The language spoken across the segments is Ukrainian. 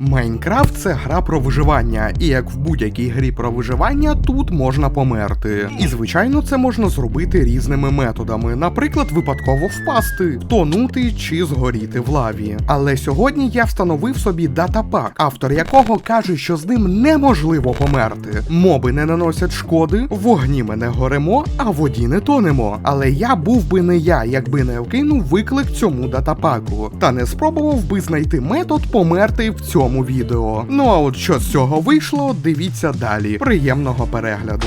Майнкрафт це гра про виживання, і як в будь-якій грі про виживання, тут можна померти. І звичайно, це можна зробити різними методами, наприклад, випадково впасти, втонути чи згоріти в лаві. Але сьогодні я встановив собі датапак, автор якого каже, що з ним неможливо померти. Моби не наносять шкоди, вогні ми не горимо, а воді не тонемо. Але я був би не я, якби не вкинув виклик цьому датапаку, та не спробував би знайти метод померти в цьому відео. Ну а от що з цього вийшло, дивіться далі. Приємного перегляду.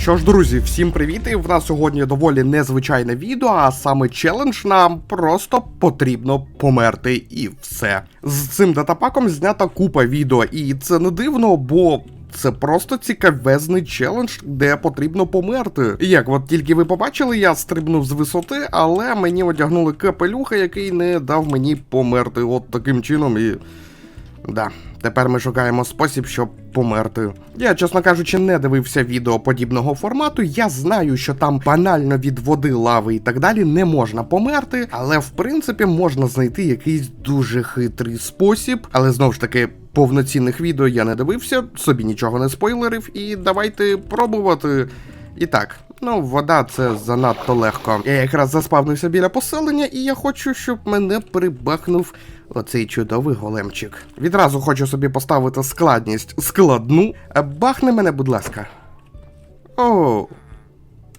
Що ж, друзі, всім привіт! І в нас сьогодні доволі незвичайне відео, а саме челендж нам просто потрібно померти і все. З цим датапаком знята купа відео, і це не дивно, бо. Це просто цікавезний челендж, де потрібно померти. Як от тільки ви побачили, я стрибнув з висоти, але мені одягнули капелюха, який не дав мені померти от таким чином і. Да, тепер ми шукаємо спосіб, щоб померти. Я, чесно кажучи, не дивився відео подібного формату. Я знаю, що там банально від води, лави і так далі не можна померти, але в принципі можна знайти якийсь дуже хитрий спосіб. Але знову ж таки, повноцінних відео я не дивився, собі нічого не спойлерив, і давайте пробувати. І так, ну, вода це занадто легко. Я якраз заспавнився біля поселення, і я хочу, щоб мене прибахнув оцей чудовий големчик. Відразу хочу собі поставити складність складну. Е, Бахни мене, будь ласка. О,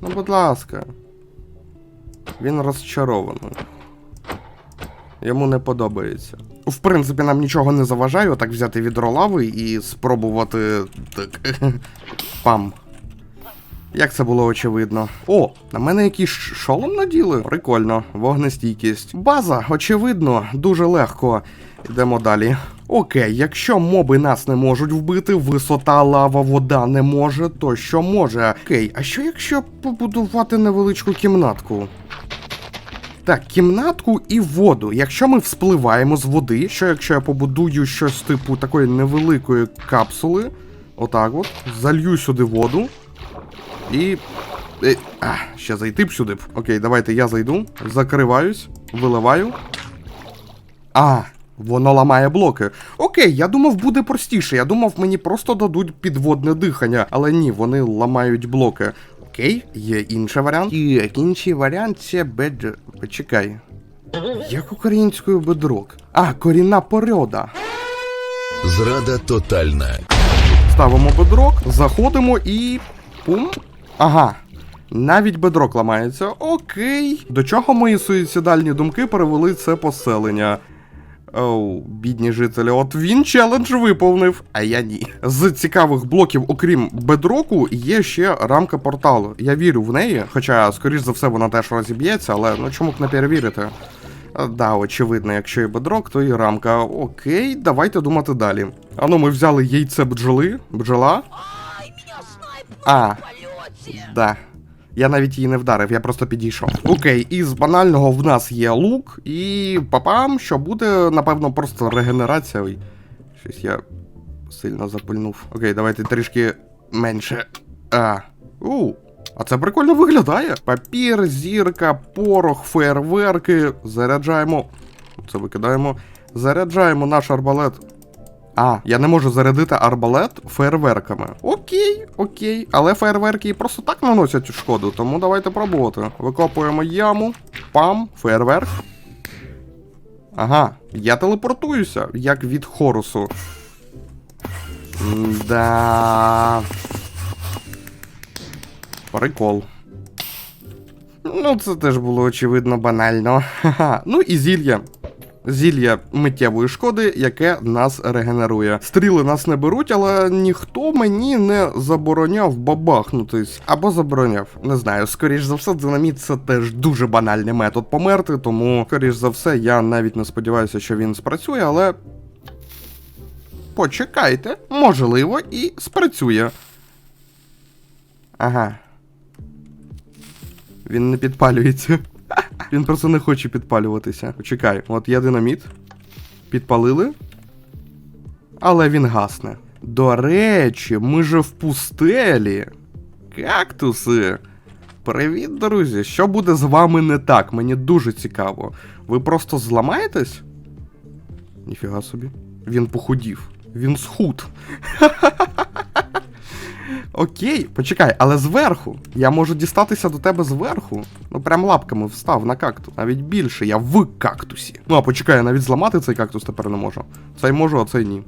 ну будь ласка. Він розчарований. Йому не подобається. В принципі, нам нічого не заважає отак взяти відро лави і спробувати так. Пам. Як це було очевидно? О, на мене якийсь шолом наділи? Прикольно, вогнестійкість. База, очевидно, дуже легко. Йдемо далі. Окей, якщо моби нас не можуть вбити, висота, лава, вода не може, то що може? Окей, а що якщо побудувати невеличку кімнатку? Так, кімнатку і воду. Якщо ми вспливаємо з води, що якщо я побудую щось типу такої невеликої капсули, отак от, залью сюди воду. І. Е, а, ще зайти б сюди. б. Окей, давайте я зайду, закриваюсь, виливаю. А, воно ламає блоки. Окей, я думав, буде простіше. Я думав, мені просто дадуть підводне дихання, але ні, вони ламають блоки. Окей, є інший варіант. І інший варіант це бедж. Почекай. Як українською бедрок? А, корінна порода. Зрада тотальна. Ставимо бедрок, заходимо і. Пум. Ага. Навіть бедрок ламається. Окей. До чого мої суїцидальні думки перевели це поселення? Оу, бідні жителі, от він челендж виповнив, а я ні. З цікавих блоків, окрім бедроку, є ще рамка порталу. Я вірю в неї, хоча, скоріш за все, вона теж розіб'ється, але ну чому б не перевірити? А, Да, очевидно, якщо і бедрок, то і рамка. Окей, давайте думати далі. Ану, ми взяли яйце бджоли, бджола. А, да. Я навіть її не вдарив, я просто підійшов. Окей, із банального в нас є лук, і папам, що буде, напевно, просто регенерація. Ой, щось я сильно запульнув. Окей, давайте трішки менше. А. У. А це прикольно виглядає. Папір, зірка, порох, фейерверки. Заряджаємо. Це викидаємо. Заряджаємо наш арбалет. А, я не можу зарядити арбалет фейерверками. Окей, окей. Але фейерверки просто так наносять шкоду, тому давайте пробувати. Викопуємо яму. Пам, фейерверк. Ага, я телепортуюся, як від хорусу. Да. Прикол. Ну, це теж було очевидно банально. Ха-ха. Ну і зілля. Зілля миттєвої шкоди, яке нас регенерує. Стріли нас не беруть, але ніхто мені не забороняв бабахнутись. Або забороняв. Не знаю, скоріш за все, динаміт це теж дуже банальний метод померти, тому, скоріш за все, я навіть не сподіваюся, що він спрацює, але. Почекайте, можливо, і спрацює. Ага. Він не підпалюється. Він просто не хоче підпалюватися. Почекай, от є динаміт. Підпалили. Але він гасне. До речі, ми же в пустелі. Кактуси. Привіт, друзі! Що буде з вами не так? Мені дуже цікаво. Ви просто зламаєтесь? Ніфіга собі. Він похудів. Він схуд. Окей, почекай, але зверху. Я можу дістатися до тебе зверху. Ну, прям лапками встав на кактус. Навіть більше, я в кактусі. Ну, а почекай, я навіть зламати цей кактус тепер не можу. Цей можу, а цей ні.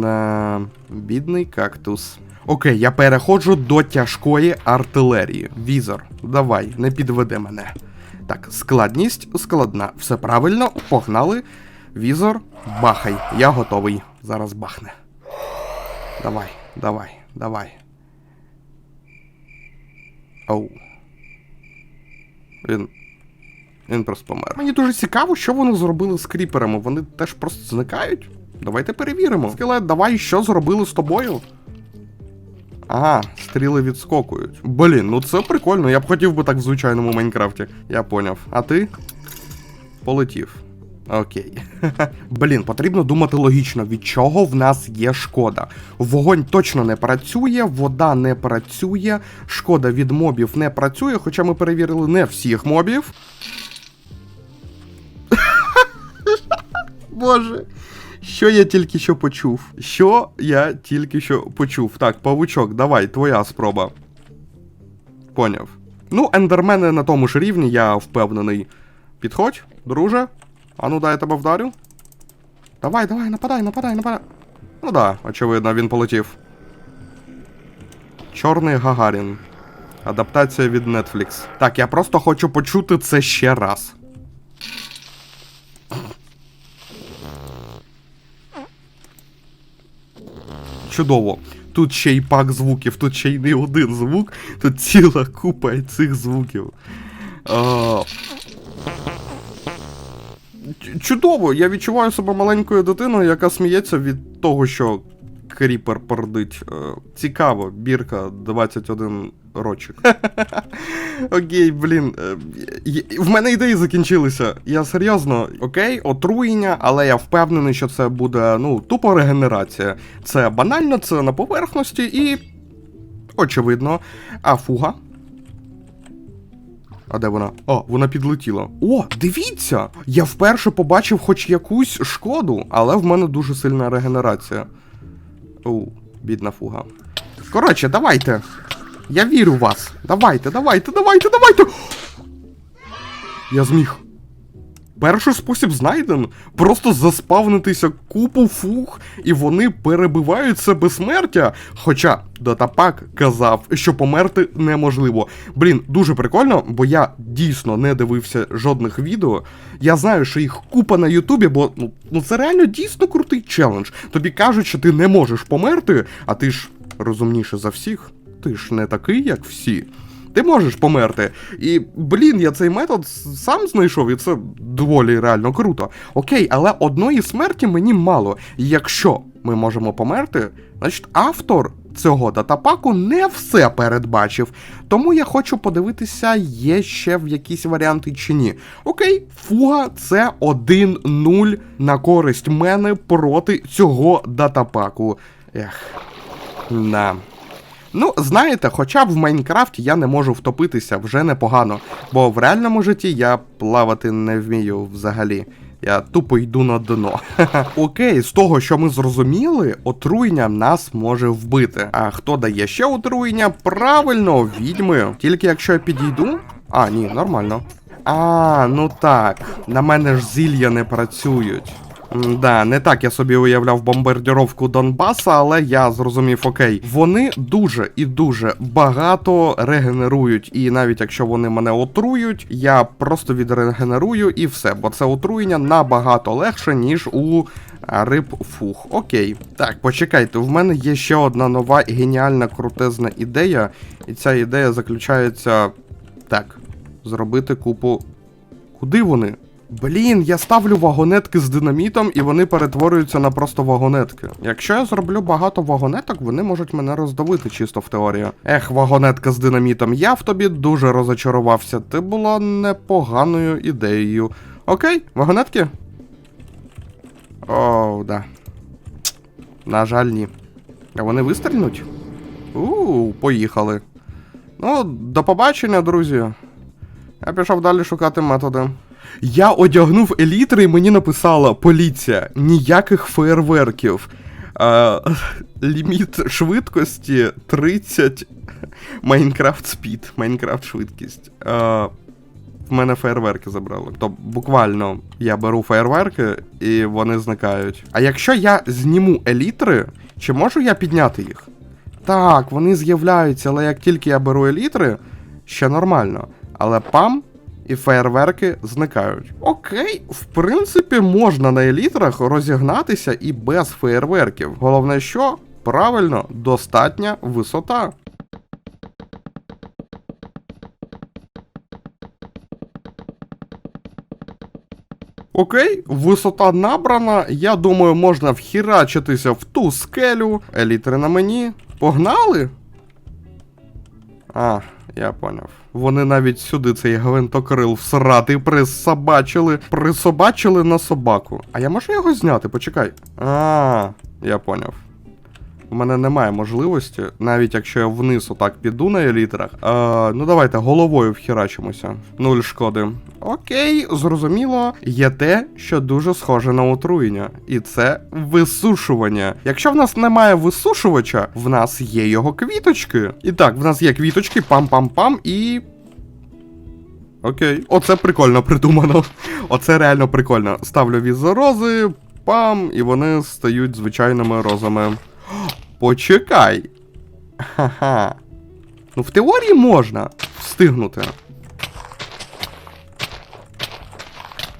Да, бідний кактус. Окей, я переходжу до тяжкої артилерії. Візор, давай, не підведи мене. Так, складність складна. Все правильно, погнали. Візор, бахай. Я готовий. Зараз бахне. Давай, давай, давай. Оу. Він. Він просто помер. Мені дуже цікаво, що вони зробили з кріперами. Вони теж просто зникають. Давайте перевіримо. Скелет, давай, що зробили з тобою? Ага, стріли відскокують. Блін, ну це прикольно. Я б хотів би так в звичайному Майнкрафті. Я поняв. А ти? Полетів. Окей. Блін, потрібно думати логічно, від чого в нас є шкода. Вогонь точно не працює, вода не працює, шкода від мобів не працює, хоча ми перевірили не всіх мобів. Боже. Що я тільки що почув? Що я тільки що почув? Так, павучок, давай, твоя спроба. Поняв. Ну, ендермени на тому ж рівні, я впевнений. Підходь, друже. А ну дай я тебе вдарю. Давай, давай, нападай, нападай, нападай. Ну да, очевидно, він полетів. Чорний Гагарін. Адаптація від Netflix. Так, я просто хочу почути це ще раз. Чудово. Тут ще й пак звуків, тут ще й не один звук, тут ціла купа цих звуків. Чудово, я відчуваю себе маленькою дитиною, яка сміється від того, що кріпер пердить. Е, Цікаво, бірка 21 рочок. Окей, блін. е, В мене ідеї закінчилися. Я серйозно, окей, отруєння, але я впевнений, що це буде, ну, тупо регенерація. Це банально, це на поверхності і. Очевидно. А фуга. А де вона? О, вона підлетіла. О, дивіться! Я вперше побачив хоч якусь шкоду, але в мене дуже сильна регенерація. Оу, бідна фуга. Коротше, давайте. Я вірю в вас. Давайте, давайте, давайте, давайте. Я зміг. Перший спосіб знайден. Просто заспавнитися купу фуг, і вони перебивають це безсмертя. Хоча Датапак казав, що померти неможливо. Блін, дуже прикольно, бо я дійсно не дивився жодних відео. Я знаю, що їх купа на Ютубі, бо ну, ну це реально дійсно крутий челендж. Тобі кажуть, що ти не можеш померти, а ти ж розумніше за всіх. Ти ж не такий, як всі. Ти можеш померти. І, блін, я цей метод сам знайшов, і це доволі реально круто. Окей, але одної смерті мені мало. Якщо ми можемо померти, значить автор цього датапаку не все передбачив. Тому я хочу подивитися, є ще в якісь варіанти чи ні. Окей, фуга це 1-0 на користь мене проти цього датапаку. Ех. На. Ну, знаєте, хоча б в Майнкрафті я не можу втопитися вже непогано, бо в реальному житті я плавати не вмію взагалі. Я тупо йду на дно. Окей, з того, що ми зрозуміли, отруєння нас може вбити. А хто дає ще отруєння? Правильно, відьми. Тільки якщо я підійду. А, ні, нормально. А, ну так. На мене ж зілля не працюють. Да, не так я собі уявляв бомбардіровку Донбаса, але я зрозумів, окей, вони дуже і дуже багато регенерують, і навіть якщо вони мене отрують, я просто відрегенерую і все, бо це отруєння набагато легше, ніж у риб фух. Окей. Так, почекайте, в мене є ще одна нова геніальна крутезна ідея, і ця ідея заключається так: зробити купу. Куди вони? Блін, я ставлю вагонетки з динамітом, і вони перетворюються на просто вагонетки. Якщо я зроблю багато вагонеток, вони можуть мене роздавити чисто в теорії. Ех, вагонетка з динамітом, я в тобі дуже розочарувався. Ти була непоганою ідеєю. Окей, вагонетки? Оу, да. На жаль, ні. А вони вистрільнуть? У, поїхали. Ну, до побачення, друзі. Я пішов далі шукати методи. Я одягнув елітри і мені написала поліція, ніяких фейерверків. Е, ліміт швидкості 30 Майнкрафт спід, Майнкрафт швидкість. Е, в мене фейерверки забрали. Тобто буквально я беру фейерверки і вони зникають. А якщо я зніму елітри, чи можу я підняти їх? Так, вони з'являються, але як тільки я беру елітри, ще нормально. Але пам і фейерверки зникають. Окей, в принципі, можна на елітрах розігнатися і без фейерверків. Головне, що правильно, достатня висота. Окей, висота набрана. Я думаю, можна вхірачитися в ту скелю. Елітри на мені. Погнали? А, я поняв. Вони навіть сюди цей гвинтокрил всрати присобачили. Присобачили на собаку. А я можу його зняти? Почекай. А, я поняв. У мене немає можливості, навіть якщо я вниз отак піду на елітрах. А, ну давайте головою вхерачимося. Нуль шкоди. Окей, зрозуміло. Є те, що дуже схоже на отруєння, і це висушування. Якщо в нас немає висушувача, в нас є його квіточки. І так, в нас є квіточки, пам-пам-пам і. Окей, оце прикольно придумано. Оце реально прикольно. Ставлю візорози, пам, і вони стають звичайними розами. Почекай. Ха-ха. Ну, в теорії можна встигнути.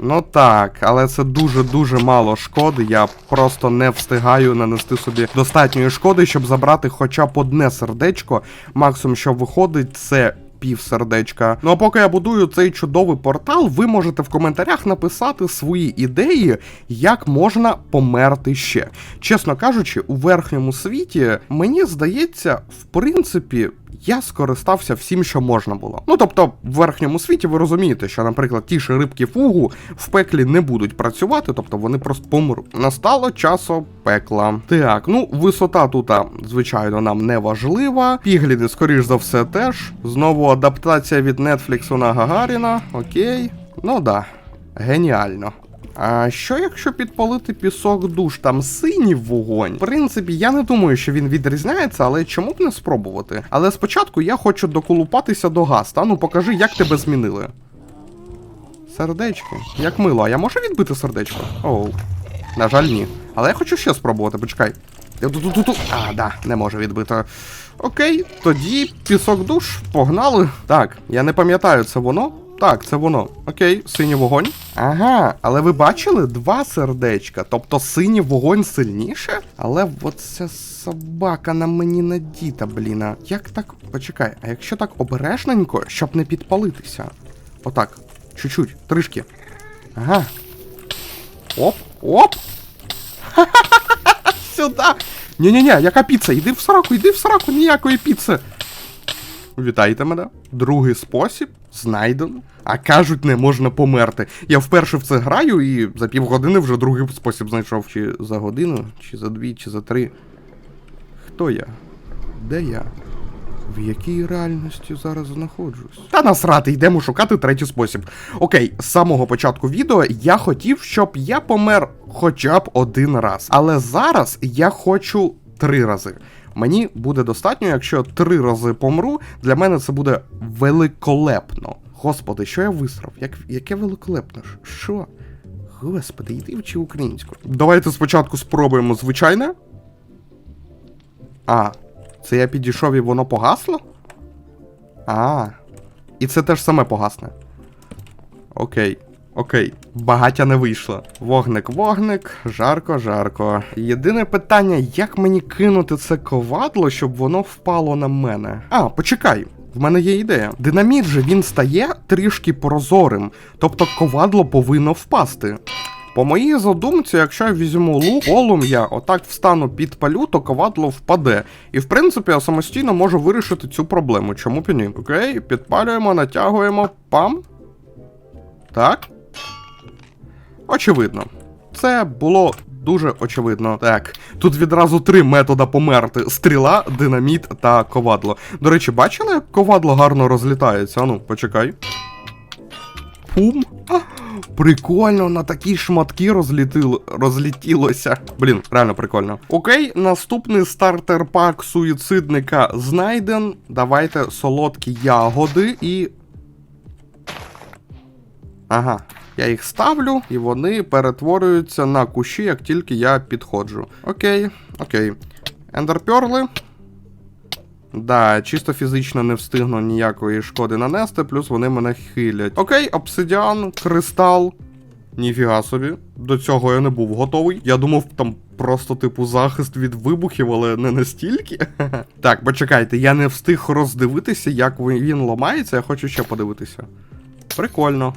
Ну так, але це дуже-дуже мало шкоди. Я просто не встигаю нанести собі достатньої шкоди, щоб забрати хоча б одне сердечко. Максимум, що виходить, це пів сердечка. Ну а поки я будую цей чудовий портал, ви можете в коментарях написати свої ідеї, як можна померти ще. Чесно кажучи, у верхньому світі мені здається, в принципі. Я скористався всім, що можна було. Ну тобто, в верхньому світі ви розумієте, що, наприклад, ті ж рибки фугу в пеклі не будуть працювати, тобто вони просто помруть. Настало часу пекла. Так, ну висота тут, звичайно, нам не важлива. Пігліди, скоріш за все, теж. Знову адаптація від Netflix на Гагаріна. Окей. Ну да, геніально. А що якщо підпалити пісок душ, там синій вогонь? В принципі, я не думаю, що він відрізняється, але чому б не спробувати? Але спочатку я хочу доколупатися до гаста. Ну покажи, як тебе змінили. Сердечко. Як мило, а я можу відбити сердечко? Оу. На жаль, ні. Але я хочу ще спробувати, почекай. А, да, не можу відбити. Окей, тоді пісок душ, погнали. Так, я не пам'ятаю, це воно. Так, це воно. Окей, синій вогонь. Ага, але ви бачили два сердечка. Тобто синій вогонь сильніше? Але оця собака на мені надіта, бліна. Як так. Почекай, а якщо так обережненько, щоб не підпалитися? Отак. Чуть-чуть, трішки. Ага. Оп, оп! Сюди! Ні-ні-ні, яка піца? Іди в сраку, іди в сраку, ніякої піци. Вітайте мене. Другий спосіб знайдено. А кажуть, не можна померти. Я вперше в це граю і за півгодини вже другий спосіб знайшов. Чи за годину, чи за дві, чи за три. Хто я? Де я? В якій реальності зараз знаходжусь? Та насрати, йдемо шукати третій спосіб. Окей, з самого початку відео я хотів, щоб я помер хоча б один раз. Але зараз я хочу три рази. Мені буде достатньо, якщо три рази помру, для мене це буде великолепно. Господи, що я висрав? Як, яке великолепно? Що? Господи, йди вчи українську. Давайте спочатку спробуємо звичайне. А, це я підійшов і воно погасло? А. І це теж саме погасне. Окей. Окей, багаття не вийшло. Вогник, вогник, жарко, жарко. Єдине питання, як мені кинути це ковадло, щоб воно впало на мене. А, почекай. В мене є ідея. Динаміт же він стає трішки прозорим, тобто ковадло повинно впасти. По моїй задумці, якщо я візьму лук, полум'я, отак встану підпалю, то ковадло впаде. І в принципі я самостійно можу вирішити цю проблему. Чому б і ні? Окей, підпалюємо, натягуємо, пам. Так. Очевидно. Це було дуже очевидно. Так, тут відразу три метода померти: стріла, динаміт та ковадло. До речі, бачили, як ковадло гарно розлітається? Ану, почекай. Пум. Прикольно, на такі шматки розлітило, розлітілося. Блін, реально прикольно. Окей, наступний стартер пак суїцидника знайден. Давайте солодкі ягоди і. Ага. Я їх ставлю, і вони перетворюються на кущі, як тільки я підходжу. Окей, окей. Ендерперли. Да, чисто фізично не встигну ніякої шкоди нанести, плюс вони мене хилять. Окей, обсидіан, кристал. Ніфіга собі. До цього я не був готовий. Я думав, там просто, типу, захист від вибухів, але не настільки. так, почекайте, я не встиг роздивитися, як він ламається, я хочу ще подивитися. Прикольно.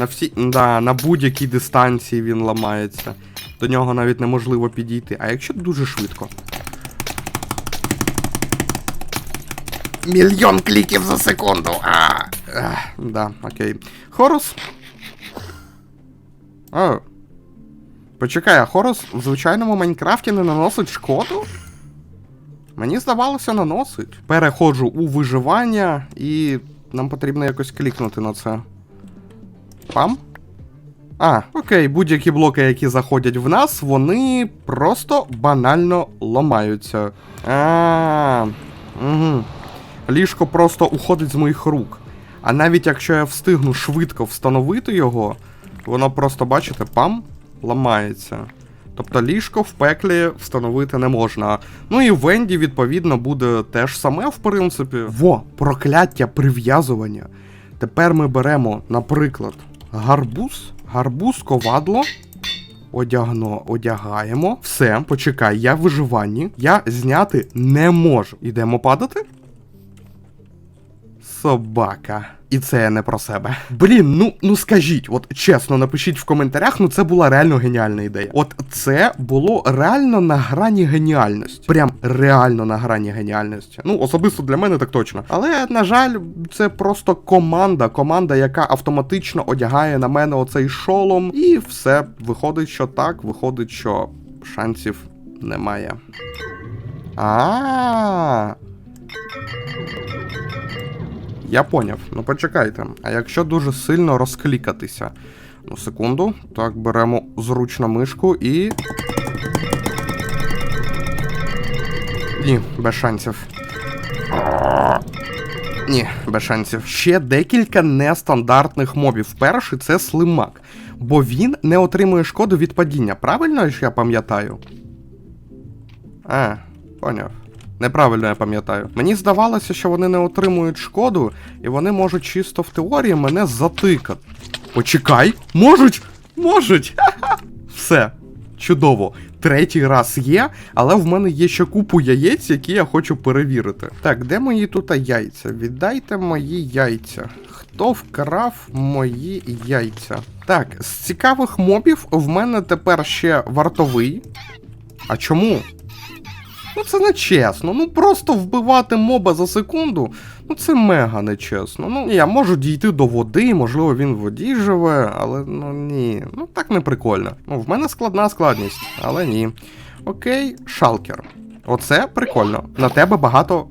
На всі. Да, на будь-якій дистанції він ламається. До нього навіть неможливо підійти. А якщо дуже швидко. Мільйон кліків за секунду. А, Ех, да, окей. Хорус. О. Почекай, а Хорус в звичайному Майнкрафті не наносить шкоду? Мені здавалося, наносить. Переходжу у виживання, і нам потрібно якось клікнути на це. Пам? А, окей, будь-які блоки, які заходять в нас, вони просто банально ламаються. А, угу. Ліжко просто уходить з моїх рук. А навіть якщо я встигну швидко встановити його, воно просто, бачите, пам, ламається. Тобто ліжко в пеклі встановити не можна. Ну і Венді, відповідно, буде теж саме, в принципі. Во, прокляття прив'язування. Тепер ми беремо, наприклад, гарбуз, гарбуз, ковадло. Одягно, одягаємо. Все, почекай, я в виживанні. Я зняти не можу. Ідемо падати? Собака. І це не про себе. Блін, ну ну скажіть, от чесно, напишіть в коментарях, ну це була реально геніальна ідея. От це було реально на грані геніальності. Прям реально на грані геніальності. Ну, особисто для мене так точно. Але, на жаль, це просто команда. Команда, яка автоматично одягає на мене оцей шолом, і все. Виходить, що так, виходить, що шансів немає. А. Я поняв. Ну почекайте. А якщо дуже сильно розклікатися? Ну, секунду. Так, беремо зручно мишку і. Ні, без шансів. Ні, без шансів. Ще декілька нестандартних мобів. Перший це слимак, бо він не отримує шкоду від падіння. Правильно ж я пам'ятаю? А, поняв. Неправильно я пам'ятаю. Мені здавалося, що вони не отримують шкоду, і вони можуть чисто в теорії мене затикати. Почекай, можуть! Можуть! Все. Чудово. Третій раз є, але в мене є ще купу яєць, які я хочу перевірити. Так, де мої тут яйця? Віддайте мої яйця. Хто вкрав мої яйця? Так, з цікавих мобів в мене тепер ще вартовий. А чому? Ну це не чесно. Ну просто вбивати моба за секунду. Ну це мега нечесно. Ну я можу дійти до води, можливо, він в воді живе, але ну ні. Ну так не прикольно. Ну, в мене складна складність, але ні. Окей, шалкер. Оце прикольно. На тебе багато.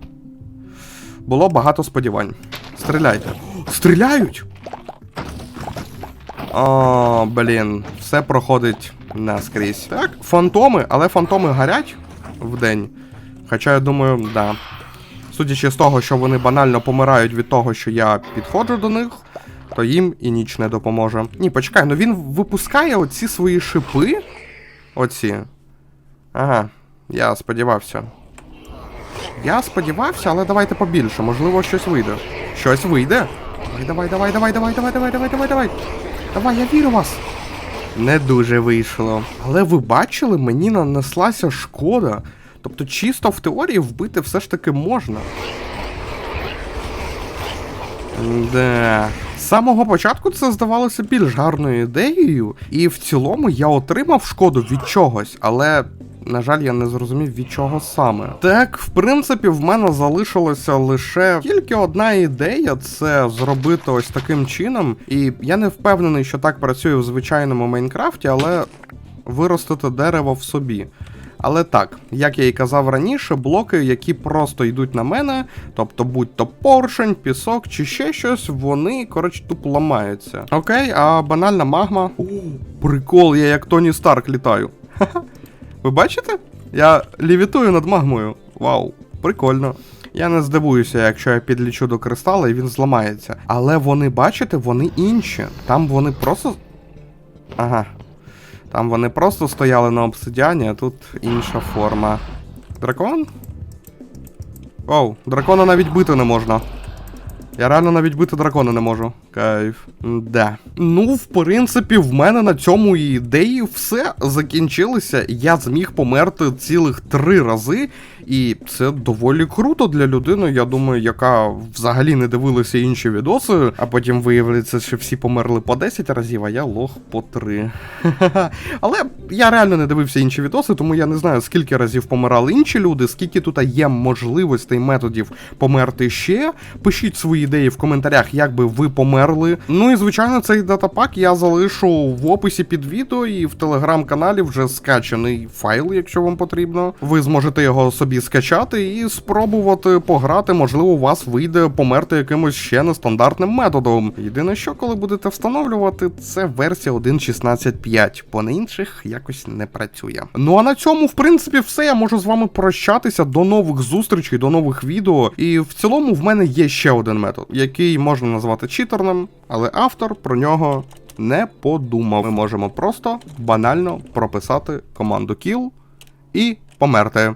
Було багато сподівань. Стріляйте. Стріляють! О, блін, все проходить наскрізь. Так, фантоми, але фантоми горять в день. Хоча я думаю, да. Судячи з того, що вони банально помирають від того, що я підходжу до них, то їм і ніч не допоможе. Ні, почекай, ну він випускає оці свої шипи. Оці. Ага, я сподівався. Я сподівався, але давайте побільше, можливо, щось вийде. Щось вийде. Давай, давай, давай, давай, давай, давай, давай, давай, давай. Давай, Давай, я вірю вас. Не дуже вийшло. Але ви бачили, мені нанеслася шкода. Тобто, чисто в теорії вбити все ж таки можна. Да. З самого початку це здавалося більш гарною ідеєю, і в цілому я отримав шкоду від чогось, але. На жаль, я не зрозумів від чого саме. Так, в принципі, в мене залишилося лише тільки одна ідея це зробити ось таким чином. І я не впевнений, що так працює в звичайному Майнкрафті, але виростити дерево в собі. Але так, як я і казав раніше, блоки, які просто йдуть на мене, тобто будь-то поршень, пісок чи ще щось, вони, коротше, тупо ламаються. Окей, а банальна магма. О, прикол, я як Тоні Старк літаю. Ха-ха. Ви бачите? Я лівітую над магмою. Вау, прикольно. Я не здивуюся, якщо я підлічу до кристала і він зламається. Але вони, бачите, вони інші. Там вони просто. Ага. Там вони просто стояли на обсидіані, а тут інша форма. Дракон? Оу, дракона навіть бити не можна. Я реально навіть бити дракона не можу. Кайф. Да. Ну, в принципі, в мене на цьому ідеї все закінчилося. Я зміг померти цілих три рази, і це доволі круто для людини, я думаю, яка взагалі не дивилася інші відоси, а потім виявиться, що всі померли по 10 разів, а я лох по 3. Але я реально не дивився інші відоси, тому я не знаю, скільки разів помирали інші люди, скільки тут є можливостей методів померти ще. Пишіть свої ідеї в коментарях, як би ви померли. Ну і звичайно, цей датапак я залишу в описі під відео і в телеграм-каналі вже скачаний файл, якщо вам потрібно. Ви зможете його собі скачати і спробувати пограти. Можливо, у вас вийде померти якимось ще нестандартним методом. Єдине, що коли будете встановлювати, це версія 1.16.5, по на інших якось не працює. Ну а на цьому, в принципі, все. Я можу з вами прощатися. До нових зустрічей, до нових відео. І в цілому в мене є ще один метод, який можна назвати читерним, але автор про нього не подумав. Ми можемо просто банально прописати команду kill і померти.